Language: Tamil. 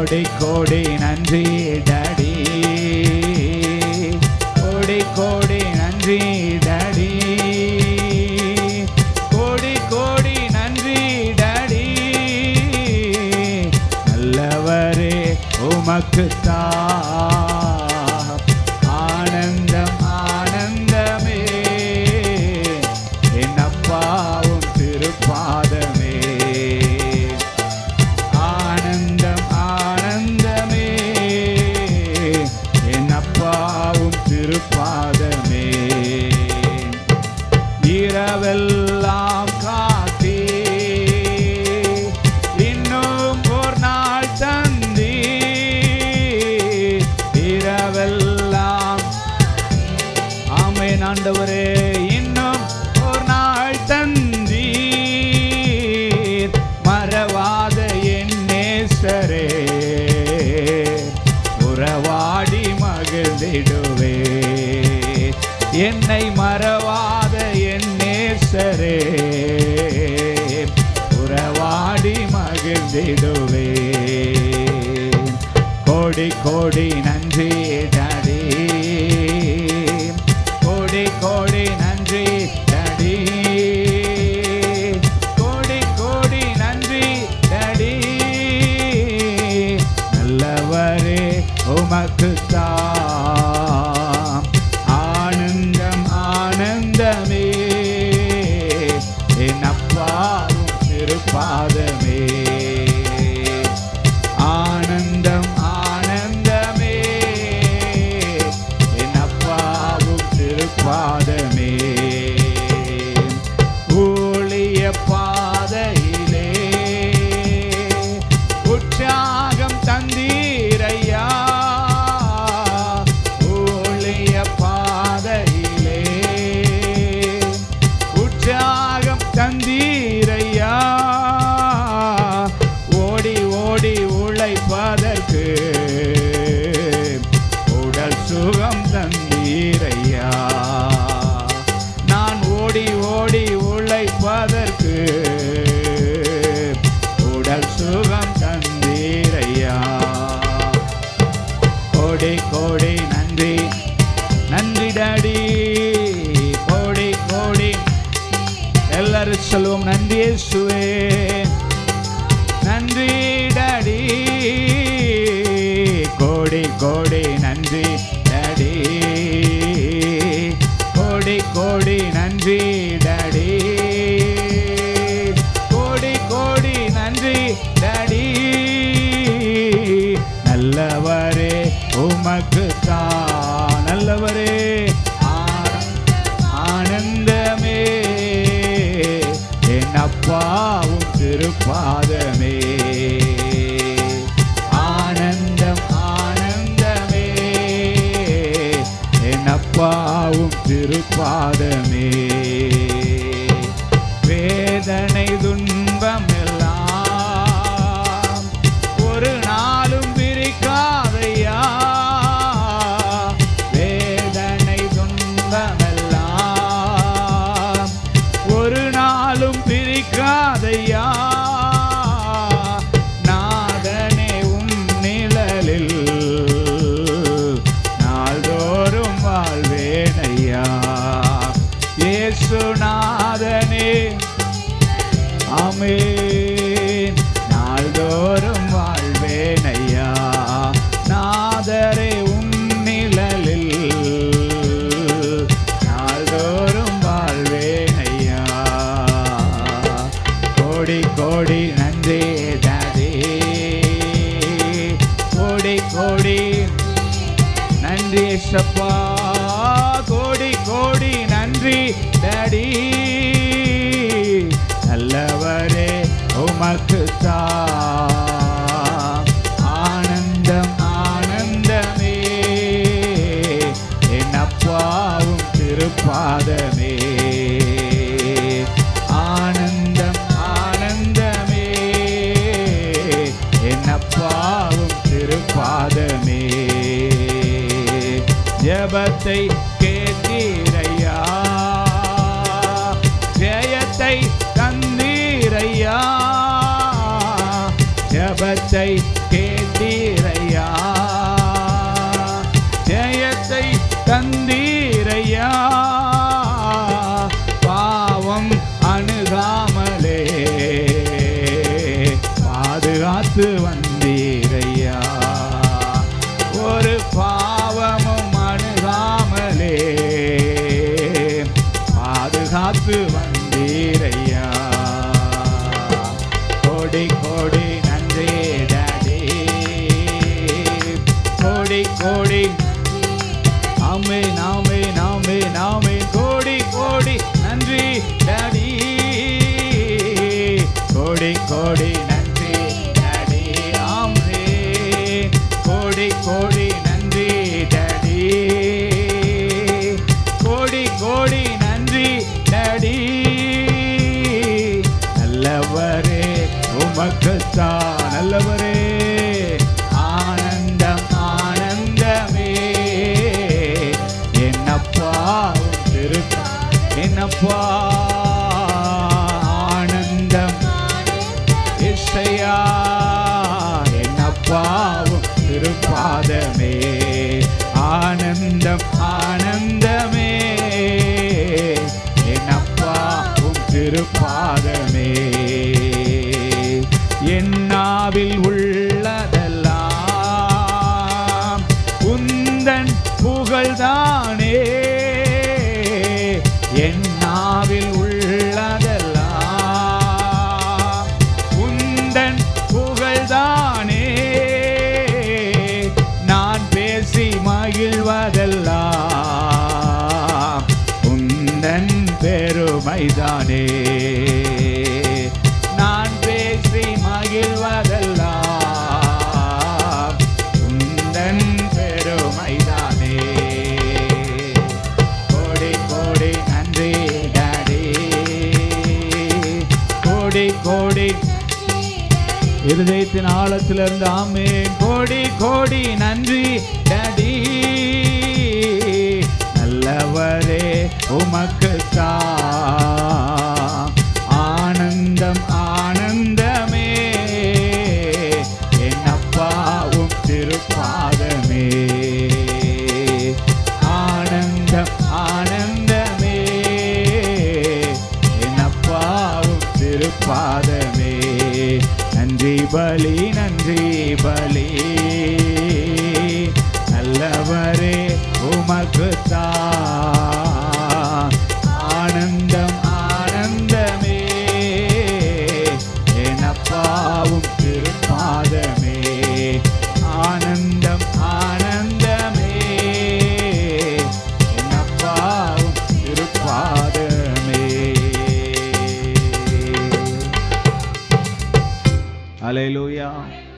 கோடி கோடி நன்றி டடி. கோடி கோடி நன்றி டடி. கோடி கோடி நன்றி டடி. நல்லவரே உமக்குத்தான் திருப்பாதமே. இரவெல்லாம் காத்தே. இன்னும் ஒரு நாள் தந்தி. இரவெல்லாம். ஆமை ஆண்டவரே இன்னும் என்னை மறவாத என் நேசரே உறவாடி மகிழ்ந்திடுவே. கோடி கோடி நன்றி தடி. கோடி கோடி நன்றி தடி. கோடி கோடி நன்றி தடி. நல்லவரே உமக்கு தான் எல்லாரும் சொல்லுவோம் நன்றியே சுவே நன்றி உமக்கு ஆனந்தம் ஆனந்தமே. என் அப்பாவும் திருப்பாதமே. ஆனந்தம் ஆனந்தமே. என் அப்பாவும் திருப்பாதமே. ஜபத்தை ஜபத்தை கேட்டீரையா கோடி திருப்பாதமே ஆனந்தம் ஆனந்தமே. என்னப்பாவும் திருப்பாதமே. என்னாவில் உள்ள பெருமைதானே நான் பேசி மகிழ்வதெல்லாம் உந்தன் பெருமைதானே. கோடி கோடி நன்றி டாடி. கோடி கோடி இருதயத்தின் ஆழத்திலிருந்து ஆமே கோடி கோடி நன்றி டாடி. நல்லவரே உமக்கு ஆனந்தம் பலி நன்றி பலி. நல்லவரே உமக்கு ஆனந்தம்